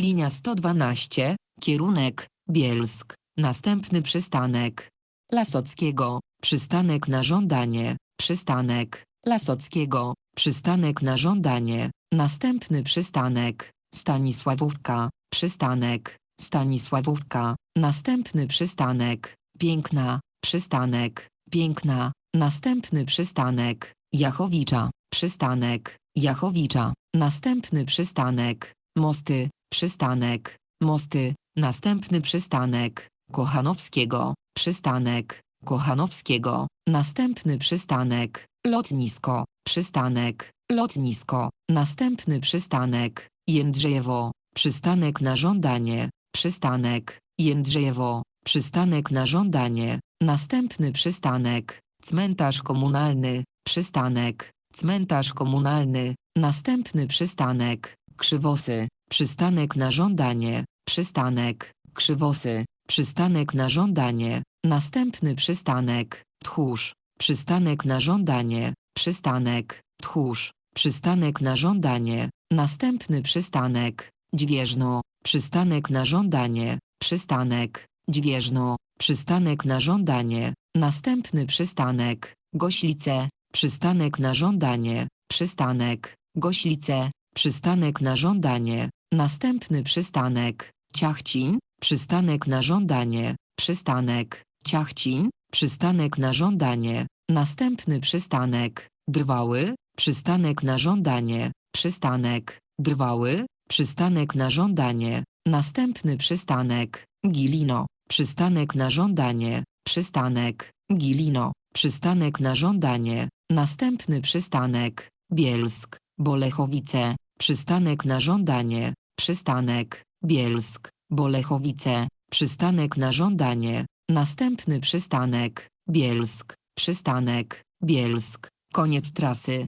Linia 112, kierunek Bielsk. Następny przystanek Lasockiego, przystanek na żądanie, przystanek Lasockiego, przystanek na żądanie. Następny przystanek Stanisławówka, przystanek Stanisławówka. Następny przystanek Piękna, przystanek Piękna. Następny przystanek Jachowicza, przystanek Jachowicza. Następny przystanek Mosty, przystanek. Mosty. Następny przystanek. Kochanowskiego, przystanek. Kochanowskiego. Następny przystanek. Lotnisko, przystanek. Lotnisko. Następny przystanek. Jędrzejewo, przystanek na żądanie, przystanek. Jędrzejewo, przystanek na żądanie. Następny przystanek. Cmentarz komunalny, przystanek. Cmentarz komunalny. Następny przystanek Krzywosy, przystanek na żądanie, przystanek Krzywosy, przystanek na żądanie. Następny przystanek Tchórz, przystanek na żądanie, przystanek Tchórz, przystanek na żądanie. Następny przystanek Dźwieżno, przystanek na żądanie, przystanek Dźwieżno, przystanek na żądanie. Następny przystanek Goślice, przystanek na żądanie, przystanek Goślice, przystanek na żądanie. Następny przystanek. Ciachcin, przystanek na żądanie, przystanek. Ciachcin, przystanek na żądanie. Następny przystanek. Drwały, przystanek na żądanie, przystanek. Drwały, przystanek na żądanie. Następny przystanek. Gilino, przystanek na żądanie, przystanek. Gilino, przystanek na żądanie. Następny przystanek. Bielsk, Bolechowice, przystanek na żądanie, przystanek. Bielsk, Bolechowice, przystanek na żądanie. Następny przystanek. Bielsk, przystanek. Bielsk. Koniec trasy.